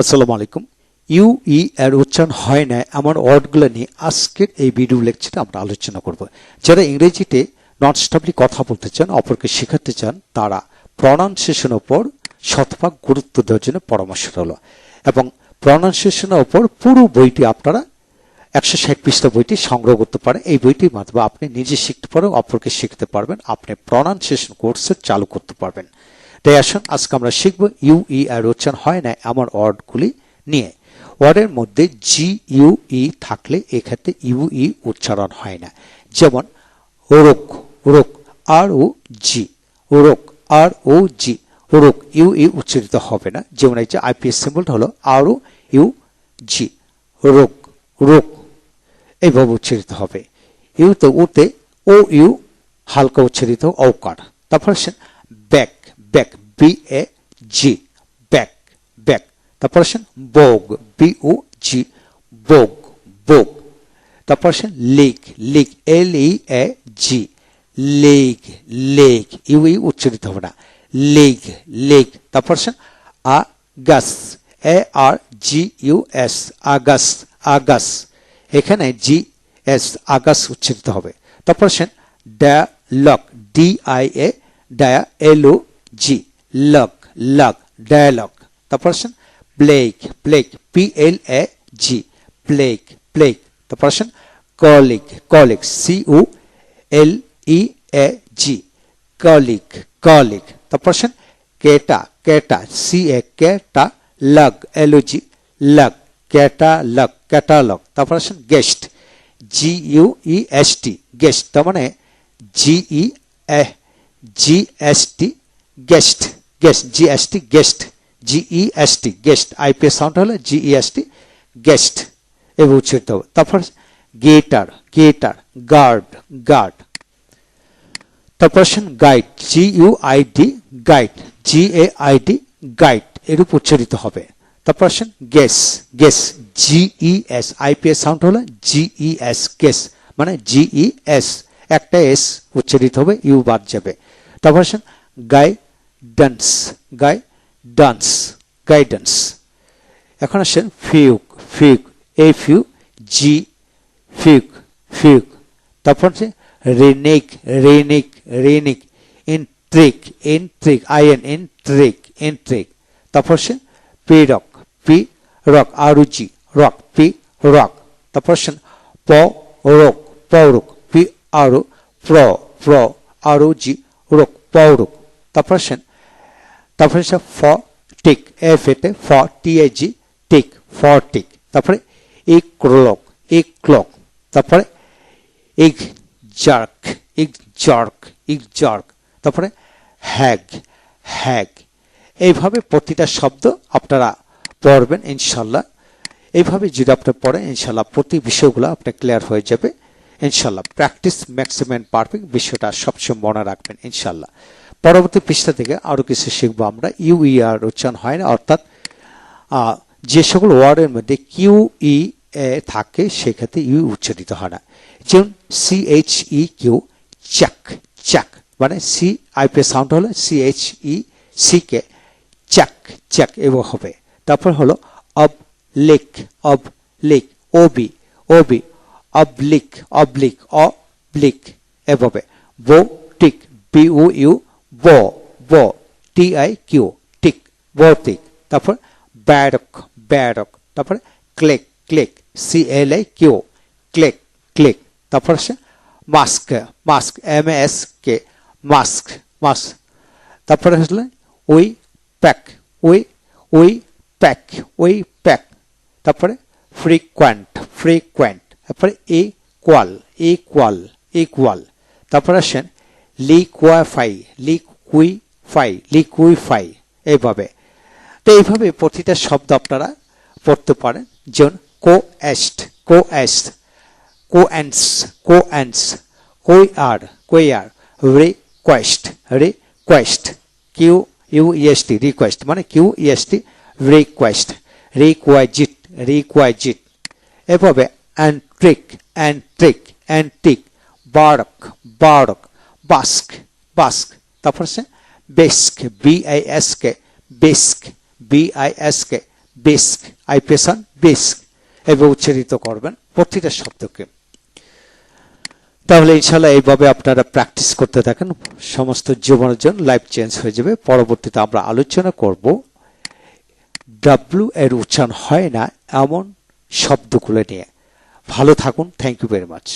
আসসালামু আলাইকুম। U E এর উচ্চারণ হয় না, এমন ওয়ার্ডগুলো নিয়ে আজকের এই ভিডিও লেকচারে আমরা আলোচনা করব। যারা ইংরেজিতে নন স্টপলি কথা বলতে চান, অপরকে শেখাতে চান, তারা প্রনাউন্সিয়েশনের ওপর শতভাগ গুরুত্ব দেওয়ার জন্য পরামর্শ রইল এবং প্রনাউন্সিয়েশনের ওপর পুরো বইটি আপনারা একশো ষাট পৃষ্ঠা বইটি সংগ্রহ করতে পারেন। এই বইটির মাধ্যমে আপনি নিজে শিখতে পারেন অপরকে শিখতে পারবেন, আপনি প্রনাউন্সিয়েশন কোর্সে চালু করতে পারবেন। তাই আসুন, আজকে আমরা শিখব ইউ, ই, আর উচ্চারণ হয় না এমন ওয়ার্ডগুলি নিয়ে। ওয়ার্ডের মধ্যে জি, ইউ, ই থাকলে এক্ষেত্রে ইউ, ই উচ্চারণ হয় না। যেমন রোক রোক আর, ও, জি রোক আর, ও, জি রোক ইউ, ই উচ্চারিত হবে না। যেমন এই যে আইপিএস সিম্বলটা হলো আর, ও, ইউ, জি রোক রোক এইভাবে উচ্চারিত হবে। ইউতে উতে ও, ইউ, হালকা উচ্চারিত, ঔকার। তারপর আসেন bag. Bag B A G bag bag তারপর আসেন বোগ বি ও জি বোগ বোগ তারপর আসেন league league L E A G league league U E উচ্চারিত হবে না লেগ লেগ তারপর আসেন আ গাস এ আর জি ইউ এস আগাস আগাস এখানে জি এস আগাস উচ্চারিত হবে। তারপর আসেন dialogue D I A dia L O G log log dialogue তারপর আসেন plague plague P L A G plague plague তারপর আসেন colleague colleague C O L E A G colleague colleague তারপর আসেন cata cata C A cata log L O G log catalogue catalogue তারপর আসেন guest G U E S T guest তার মানে G E G S T guest guest G S T guest G E S T guest IPS sound হলে G E S T guest এবার উচ্চারিত হবে। তারপর গেটার গেটার guard guard তারপর guide G U I D guide G A I D guide এরূপ উচ্চারিত হবে। তারপর আসেন guess guess G E S IPS sound হলো জিই এস গেস মানে জিই এস একটা এস উচ্চারিত হবে ইউ বাদ যাবে। তারপর আসেন ডান্স গাই ডান্স গাইডেন্স এখন আসেন ফিউক ফিউক এফ ইউ জি ফিউক ফিউক তারপর হচ্ছে রেনিক রেনিক রেনিক ইনট্রিক ইনট্রিক আইএন ইনট্রিক ইনট্রিক তারপর সে perk P rock R U G rock P rock তারপর আসেন প রক পৌরক পি আরু প্র প্র আরুজি রক পৌরক তারপর আসেন তারপরে আসে ফ টিক এফ এতে ফ টি এ জি টিক, ফ টিক। তারপরে ই ক্লক ই ক্লক তারপরে ইগ জার্ক ইগ জার্ক ইগ জার্ক। তারপরে হ্যাগ হ্যাগ। এইভাবে প্রতিটা শব্দ আপনারা পড়বেন ইনশাল্লাহ। এইভাবে যদি আপনি পড়েন, ইনশাল্লাহ প্রতি বিষয়গুলো আপনার ক্লিয়ার হয়ে যাবে। ইনশাল্লাহ প্র্যাকটিস ম্যাক্সিমাম পারফেক্ট বিষয়টা সবসময় মনে রাখবেন ইনশাল্লাহ। পরবর্তী পৃষ্ঠা থেকে আরও কিছু শিখব আমরা। ইউ ই আর উচ্চারণ হয় না, অর্থাৎ যে সকল ওয়ার্ডের মধ্যে কিউ ই এ থাকে, সেক্ষেত্রে ইউ উচ্চারিত হয় না। যেমন C H E Q check check মানে সি আইপি সাউন্ড হলো C H E C K check check এবং হবে। তারপর হলো oblique oblique O B O B O B oblique oblique oblique, এভাবে। Boutique B O U ব ব T I Q tick boutique তারপর barrack barrack তারপরে click click C L I Q click click তারপর সে mask mask M S K mask mask তারপরে আসলে ওই pack ওই ওই প্যাক ওই প্যাক তারপরে ফ্রিকোয়েন্ট ফ্রিকোয়েন্ট তারপরে ইকুয়াল ইকুয়াল ইকুয়াল তারপরে আসেন লিকুয়াফাই লিকুইফাই লিকুইফাই এইভাবে। তো এইভাবে প্রতিটা শব্দ আপনারা পড়তে পারেন। যেমন কো এস্ট কো এস্ট কো অ্যান্স কো অ্যান্স কই আর কই আর request request, Q U E S T request মানে Q E S T request requisite requisite এভাবে অ্যান্ট্রিক অ্যান্ট্রিক, antique baroque baroque bask bask তারপর সে bisque B I S K bisque B I S K bisque I পেশান bisque, এভাবে উচ্চারিত করবেন প্রতিটা শব্দকে। তাহলে ইনশাল্লাহ এইভাবে আপনারা প্র্যাকটিস করতে থাকেন, সমস্ত জীবনের জন্য লাইফ চেঞ্জ হয়ে যাবে। পরবর্তীতে আমরা আলোচনা করব ডাব্লু এর উচ্চারণ হয় না এমন শব্দগুলো নিয়ে। ভালো থাকুন, থ্যাংক ইউ ভেরি মাচ।